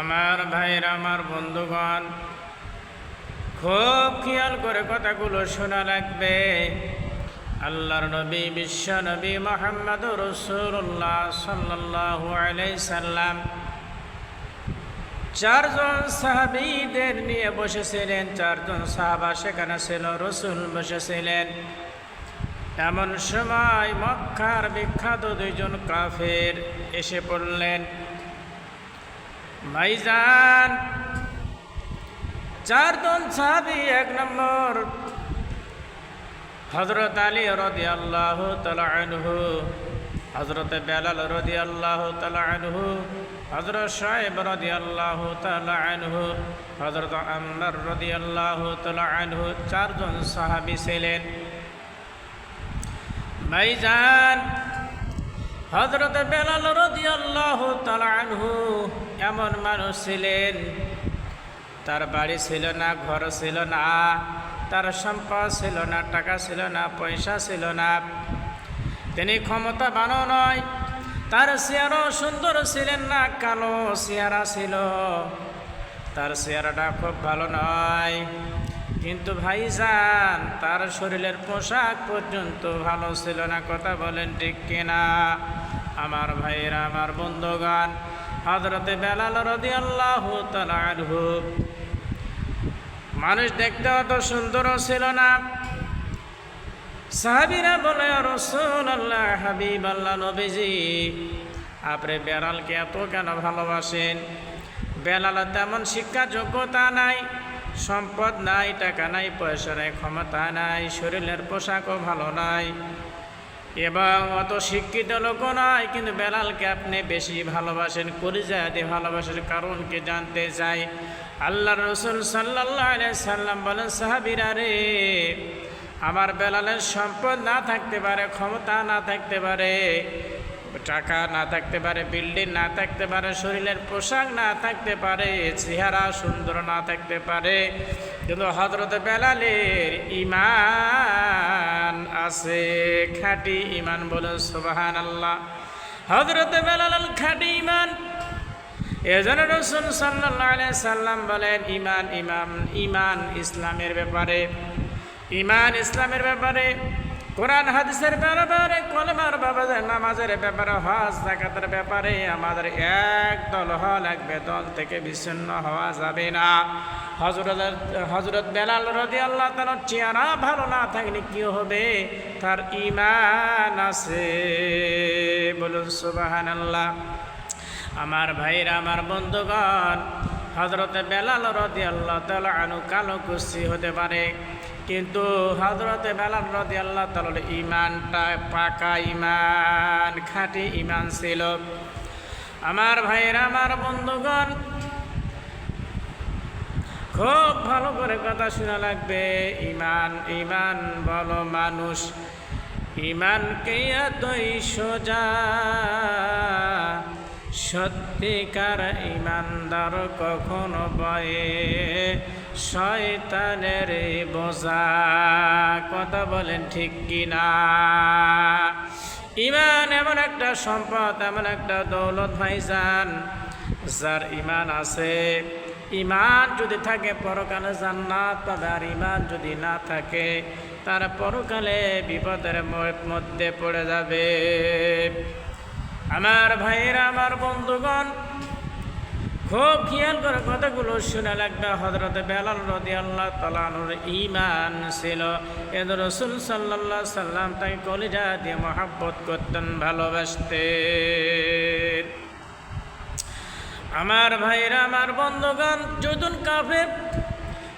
আমার ভাইয়ের, আমার বন্ধুগণ, খুব খেয়াল করে কথাগুলো শোনা লাগবে। আল্লাহর নবী, বিশ্ব নবী মোহাম্মদ রসুল্লাহ সাল্লাহ সাল্লাম চারজন সাহাবিদের নিয়ে বসেছিলেন। চারজন সাহাবা সেখানে ছিল, রসুল বসেছিলেন। এমন সময় মক্কার বিখ্যাত দুইজন কাফের এসে পড়লেন। ভাইজান চারজন সাহাবি, এক নম্বর হজরত আলী রদি আল্লাহ আনহু হজরত বেলাল রদি আল্লাহ আনহু হজরত সাহেব রদি আল্লাহ আনহু হজরত আম্বর রদি আল্লাহ আনহু চারজন সাহাবি ছিলেন। ভাইজান হজরত বেলাল রদি আল্লাহ আনহু এমন মানুষ ছিলেন। তার বাড়ি ছিল না, ঘর ছিল না, তার সম্পদ ছিল না, টাকা ছিল না, পয়সা ছিল না। তিনি ক্ষমতা বানো নয়, তার চেয়ারও সুন্দর ছিলেন না, কালো চেয়ারা ছিল। তার চেয়ারাটা খুব ভালো নয়, কিন্তু ভাইজান, তার শরীরের পোশাক পর্যন্ত ভালো ছিল না, কথা বলেন ঠিক কিনা? আমার ভাইয়েরা, আমার বন্ধুগান হজরতে বেলাল রদি আল্লাহ তালু মানুষ দেখতে অত সুন্দরও ছিল না। সাহাবিরা বলে রসুল আল্লাহ হাবিব আল্লাহ নবীজি, আপনি বেড়ালকে এত কেন ভালোবাসেন? বেলাল তেমন শিক্ষা যোগ্যতা নাই, সম্পদ নাই, টাকা নাই, পয়সা নাই, ক্ষমতা নাই, শরীরের পোশাকও ভালো নাই। এবং অত শিক্ষিত লোকও নয়, কিন্তু বেলালকে আপনি বেশি ভালোবাসেন। দিয়ে ভালোবাসেন কারণ কি জানতে চাই। আল্লাহ রসুল সাল্লাহ সাল্লাম বলেন, সাহাবিরা রে, আমার বেলালের সম্পদ না থাকতে পারে, ক্ষমতা না থাকতে পারে, টাকা না থাকতে পারে, বিল্ডিং না থাকতে পারে, শরীরের পোশাক না থাকতে পারে, চেহারা সুন্দর না থাকতে পারে, কিন্তু হজরত বেলালের ইমান আছে খাঁটি ইমান বলে সুবাহান আল্লাহ হজরত বেলাল খাঁটি ইমান এজন রসুল সাল্লাহ সাল্লাম বলেন ইমান ইমাম ইমান ইসলামের ব্যাপারে। ইমান ইসলামের ব্যাপারে, কোরআন, হাদিসের ব্যাপারে, কলমার ব্যাপারে, নামাজের ব্যাপারে, হজ জাকাতের ব্যাপারে আমাদের এক দল হওয়া লাগবে, দল থেকে বিচ্ছিন্ন হওয়া যাবে না। হজরত হজরত বেলাল রদি আল্লাহ তার চেহারা ভালো না থাকলে কি হবে? তার ইমান আছে। বলুন সুবাহান আল্লাহ আমার ভাইরা, আমার বন্ধুগণ হজরতে বেলাল রদি আল্লাহ তালা আনু কালো কুস্তি হতে পারে, কিন্তু হজরতে বেলাল রদি আল্লাহ তাল ইমানটা পাকা ইমান খাঁটি ইমান ছিল। আমার ভাইরা, আমার বন্ধুগণ খুব ভালো করে কথা শোনা লাগবে। ইমান ইমান বলো মানুষ। ইমানকে এতই সোজা। সত্যিকার ইমানদার কখনো বয়ে শয়তানের বোঝা। কথা বলেন ঠিক কিনা ইমান এমন একটা সম্পদ, এমন একটা দৌলত ভাইজান, যার ইমান আছে। ইমান যদি থাকে, পরকালে জান্নাত পাবে। আর ইমান যদি না থাকে, তার পরকালে বিপদের মধ্যে পড়ে যাবে। আমার ভাইয়েরা, আমার বন্ধুগণ, খুব খেয়াল করে কথাগুলো শুনে লাগবে হজরত বেলাল রদি আল্লাহ তালানুর ইমান ছিল। এদ রসুল সাল্লাহ সাল্লাম তাই কলিজা দিয়ে মহাব্বত করতেন, ভালোবাসতেন। আমার ভাইরা আমার বন্ধুগণ, যদুন কাফের,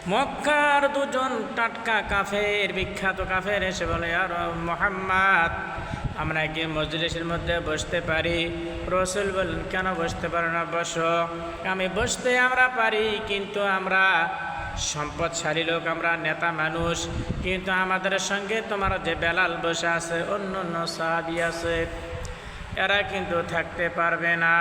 মক্কার দুজন টাটকা কাফের, বিখ্যাত কাফের এসে বলে, আর মোহাম্মদ, আমরা কি মজলিসের মধ্যে বসতে পারি? রসুল বললেন, কেন বসতে পারো না? বসো। আমি বসতে আমরা পারি, কিন্তু আমরা সম্পদশালী লোক, আমরা নেতা মানুষ। কিন্তু আমাদের সঙ্গে তোমার যে বেলাল বসে আছে অন্য অন্য সাহাবি আছে এরা কিন্তু থাকতে পারবে না।